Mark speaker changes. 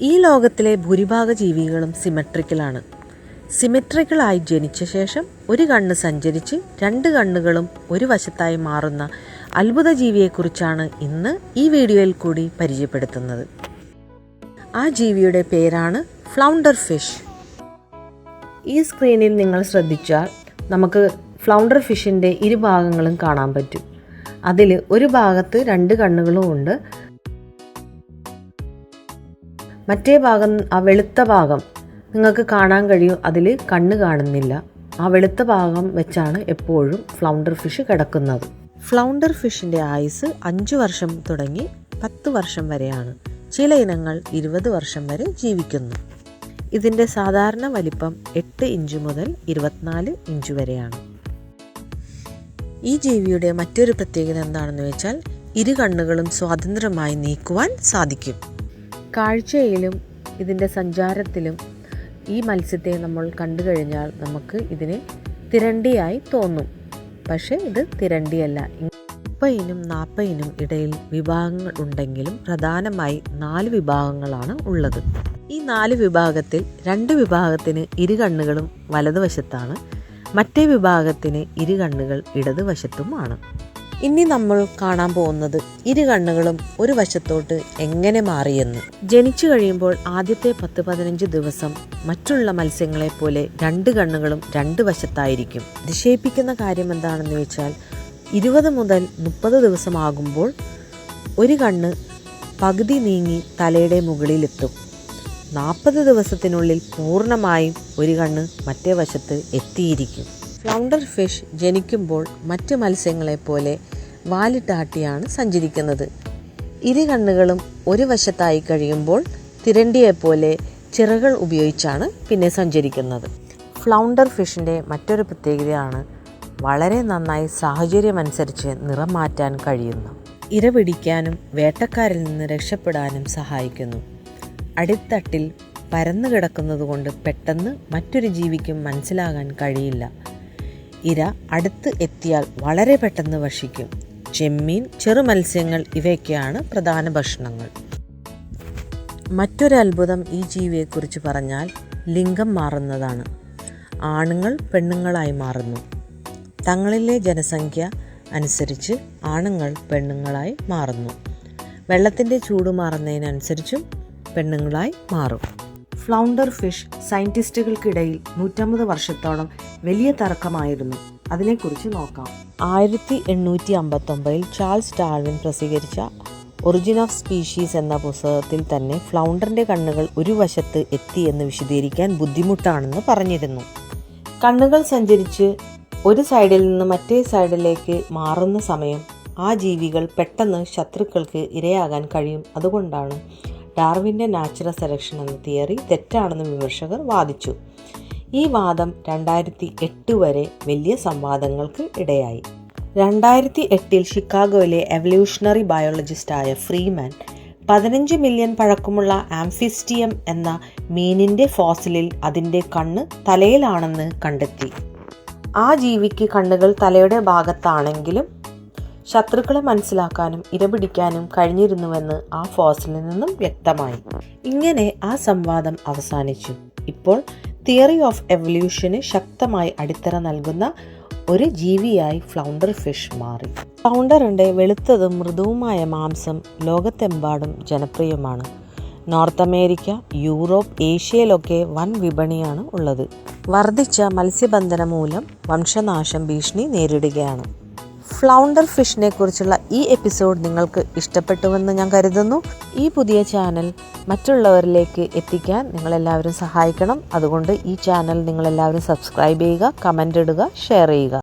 Speaker 1: ഈ ലോകത്തിലെ ഭൂരിഭാഗ ജീവികളും സിമെട്രിക്കലാണ് സിമെട്രിക്കലായി ജനിച്ച ശേഷം ഒരു കണ്ണ് സഞ്ചരിച്ച് രണ്ട് കണ്ണുകളും ഒരു വശത്തായി മാറുന്ന അത്ഭുത ജീവിയെക്കുറിച്ചാണ് ഇന്ന് ഈ വീഡിയോയിൽ കൂടി പരിചയപ്പെടുത്തുന്നത്. ആ ജീവിയുടെ പേരാണ് ഫ്ലൗണ്ടർ ഫിഷ് ഈ സ്ക്രീനിൽ നിങ്ങൾ ശ്രദ്ധിച്ചാൽ നമുക്ക് ഫ്ലൗണ്ടർ ഫിഷിന്റെ ഇരുഭാഗങ്ങളും കാണാൻ പറ്റും. അതിൽ ഒരു ഭാഗത്ത് രണ്ട് കണ്ണുകളും ഉണ്ട് മറ്റേ ഭാഗം ആ വെളുത്ത ഭാഗം നിങ്ങൾക്ക് കാണാൻ കഴിയും. അതിൽ കണ്ണ് കാണുന്നില്ല. ആ വെളുത്ത ഭാഗം വെച്ചാണ് എപ്പോഴും ഫ്ലൗണ്ടർ ഫിഷ് കിടക്കുന്നത്. ഫ്ലൗണ്ടർ ഫിഷിന്റെ ആയുസ് അഞ്ച് വർഷം തുടങ്ങി പത്ത് വർഷം വരെയാണ്. ചില ഇനങ്ങൾ ഇരുപത് വർഷം വരെ ജീവിക്കുന്നു. ഇതിന്റെ സാധാരണ വലിപ്പം എട്ട് ഇഞ്ച് മുതൽ ഇരുപത്തിനാല് ഇഞ്ച് വരെയാണ്. ഈ ജീവിയുടെ മറ്റൊരു പ്രത്യേകത എന്താണെന്ന് വെച്ചാൽ ഇരു കണ്ണുകളും സ്വാതന്ത്ര്യമായി നീക്കുവാൻ സാധിക്കും. കാഴ്ചയിലും ഇതിന്റെ സഞ്ചാരത്തിലും ഈ മത്സ്യത്തെ നമ്മൾ കണ്ടു കഴിഞ്ഞാൽ നമുക്ക് ഇതിനെ തിരണ്ടിയായി തോന്നും. പക്ഷേ ഇത് തിരണ്ടിയല്ല. മുപ്പതിനും നാൽപ്പതിനും ഇടയിൽ വിഭാഗങ്ങൾ ഉണ്ടെങ്കിലും പ്രധാനമായി നാല് വിഭാഗങ്ങളാണ് ഉള്ളത്. ഈ നാല് വിഭാഗത്തിൽ രണ്ട് വിഭാഗത്തിന് ഇരു കണ്ണുകളും വലതുവശത്താണ്. മറ്റേ വിഭാഗത്തിന് ഇരു കണ്ണുകൾ ഇടതുവശത്തുമാണ്. ഇനി നമ്മൾ കാണാൻ പോകുന്നത് ഇരു കണ്ണുകളും ഒരു വശത്തോട്ട് എങ്ങനെ മാറിയെന്ന്. ജനിച്ചു കഴിയുമ്പോൾ ആദ്യത്തെ പത്ത് പതിനഞ്ച് ദിവസം മറ്റുള്ള മത്സ്യങ്ങളെ പോലെ രണ്ട് കണ്ണുകളും രണ്ട് വശത്തായിരിക്കും. അതിശയിപ്പിക്കുന്ന കാര്യം എന്താണെന്ന് വെച്ചാൽ ഇരുപത് മുതൽ മുപ്പത് ദിവസമാകുമ്പോൾ ഒരു കണ്ണ് പകുതി നീങ്ങി തലയുടെ മുകളിലെത്തും. നാൽപ്പത് ദിവസത്തിനുള്ളിൽ പൂർണമായും ഒരു കണ്ണ് മറ്റേ വശത്ത് എത്തിയിരിക്കും. ഫ്ലൗണ്ടർ ഫിഷ് ജനിക്കുമ്പോൾ മറ്റ് മത്സ്യങ്ങളെപ്പോലെ വാലിട്ടാട്ടിയാണ് സഞ്ചരിക്കുന്നത്. ഇരു കണ്ണുകളും ഒരു വശത്തായി കഴിയുമ്പോൾ തിരണ്ടിയെപ്പോലെ ചിറകൾ ഉപയോഗിച്ചാണ് പിന്നെ സഞ്ചരിക്കുന്നത്. ഫ്ലൗണ്ടർ ഫിഷിന്റെ മറ്റൊരു പ്രത്യേകതയാണ് വളരെ നന്നായി സാഹചര്യമനുസരിച്ച് നിറം മാറ്റാൻ കഴിയുന്നു. ഇര പിടിക്കാനും വേട്ടക്കാരിൽ നിന്ന് രക്ഷപ്പെടാനും സഹായിക്കുന്നു. അടിത്തട്ടിൽ പരന്നു കിടക്കുന്നതുകൊണ്ട് പെട്ടെന്ന് മറ്റൊരു ജീവിക്കും മനസ്സിലാകാൻ കഴിയില്ല. ഇര അടുത്ത് എത്തിയാൽ വളരെ പെട്ടെന്ന് ഭക്ഷിക്കും. ചെമ്മീൻ ചെറു മത്സ്യങ്ങൾ ഇവയൊക്കെയാണ് പ്രധാന ഭക്ഷണങ്ങൾ. മറ്റൊരു അത്ഭുതം ഈ ജീവിയെക്കുറിച്ച് പറഞ്ഞാൽ ലിംഗം മാറുന്നതാണ്. ആണുങ്ങൾ പെണ്ണുങ്ങളായി മാറുന്നു. തങ്ങളിലെ ജനസംഖ്യ അനുസരിച്ച് ആണുങ്ങൾ പെണ്ണുങ്ങളായി മാറുന്നു. വെള്ളത്തിന്റെ ചൂട് മാറുന്നതിനനുസരിച്ചും പെണ്ണുങ്ങളായി മാറും. ഫ്ലൗണ്ടർ ഫിഷ് സയന്റിസ്റ്റുകൾക്കിടയിൽ നൂറ്റമ്പത് വർഷത്തോളം വലിയ തർക്കമായിരുന്നു അതിനെക്കുറിച്ച് നോക്കാം. ആയിരത്തി എണ്ണൂറ്റി അമ്പത്തൊമ്പതിൽ ചാൾസ് ഡാർവിൻ പ്രസിദ്ധീകരിച്ച ഒറിജിൻ ഓഫ് സ്പീഷീസ് എന്ന പുസ്തകത്തിൽ തന്നെ ഫ്ലൗണ്ടറിന്റെ കണ്ണുകൾ ഒരു വശത്ത് എത്തി എന്ന് വിശദീകരിക്കാൻ ബുദ്ധിമുട്ടാണെന്ന് പറഞ്ഞിരുന്നു. കണ്ണുകൾ സഞ്ചരിച്ച് ഒരു സൈഡിൽ നിന്ന് മറ്റേ സൈഡിലേക്ക് മാറുന്ന സമയം ആ ജീവികൾ പെട്ടെന്ന് ശത്രുക്കൾക്ക് ഇരയാകാൻ കഴിയും. അതുകൊണ്ടാണ് ഡാർവിന്റെ നാച്ചുറൽ സെലക്ഷൻ എന്ന തിയറി തെറ്റാണെന്ന് വിമർശകർ വാദിച്ചു. ഈ വാദം രണ്ടായിരത്തി എട്ട് വരെ വലിയ സംവാദങ്ങൾക്ക് ഇടയായി. രണ്ടായിരത്തി എട്ടിൽ ഷിക്കാഗോയിലെ എവല്യൂഷണറി ബയോളജിസ്റ്റായ ഫ്രീമാൻ പതിനഞ്ച് മില്യൺ പഴക്കമുള്ള ആംഫിസ്റ്റിയം എന്ന മീനിന്റെ ഫോസിലിൽ അതിന്റെ കണ്ണ് തലയിലാണെന്ന് കണ്ടെത്തി. ആ ജീവിക്ക് കണ്ണുകൾ തലയുടെ ഭാഗത്താണെങ്കിലും ശത്രുക്കളെ മനസ്സിലാക്കാനും ഇരപിടിക്കാനും കഴിഞ്ഞിരുന്നുവെന്ന് ആ ഫോസിലിൽ നിന്നും വ്യക്തമായി. ഇങ്ങനെ ആ സംവാദം അവസാനിച്ചു. ഇപ്പോൾ തിയറി ഓഫ് എവല്യൂഷന് ശക്തമായി അടിത്തറ നൽകുന്ന ഒരു ജീവിയായി ഫ്ലൗണ്ടർ ഫിഷ് മാറി. ഫ്ലൗണ്ടറിന്റെ വെളുത്തതും മൃദുവുമായ മാംസം ലോകത്തെമ്പാടും ജനപ്രിയമാണ്. നോർത്ത് അമേരിക്ക യൂറോപ്പ് ഏഷ്യയിലൊക്കെ വൻ വിപണിയാണ് ഉള്ളത്. വർദ്ധിച്ച മത്സ്യബന്ധനം മൂലം വംശനാശം ഭീഷണി നേരിടുകയാണ്. ഫ്ലൗണ്ടർ ഫിഷിനെ കുറിച്ചുള്ള ഈ എപ്പിസോഡ് നിങ്ങൾക്ക് ഇഷ്ടപ്പെട്ടുവെന്ന് ഞാൻ കരുതുന്നു. ഈ പുതിയ ചാനൽ മറ്റുള്ളവരിലേക്ക് എത്തിക്കാൻ നിങ്ങളെല്ലാവരും സഹായിക്കണം. അതുകൊണ്ട് ഈ ചാനൽ നിങ്ങളെല്ലാവരും സബ്സ്ക്രൈബ് ചെയ്യുക കമന്റ് ഇടുക ഷെയർ ചെയ്യുക.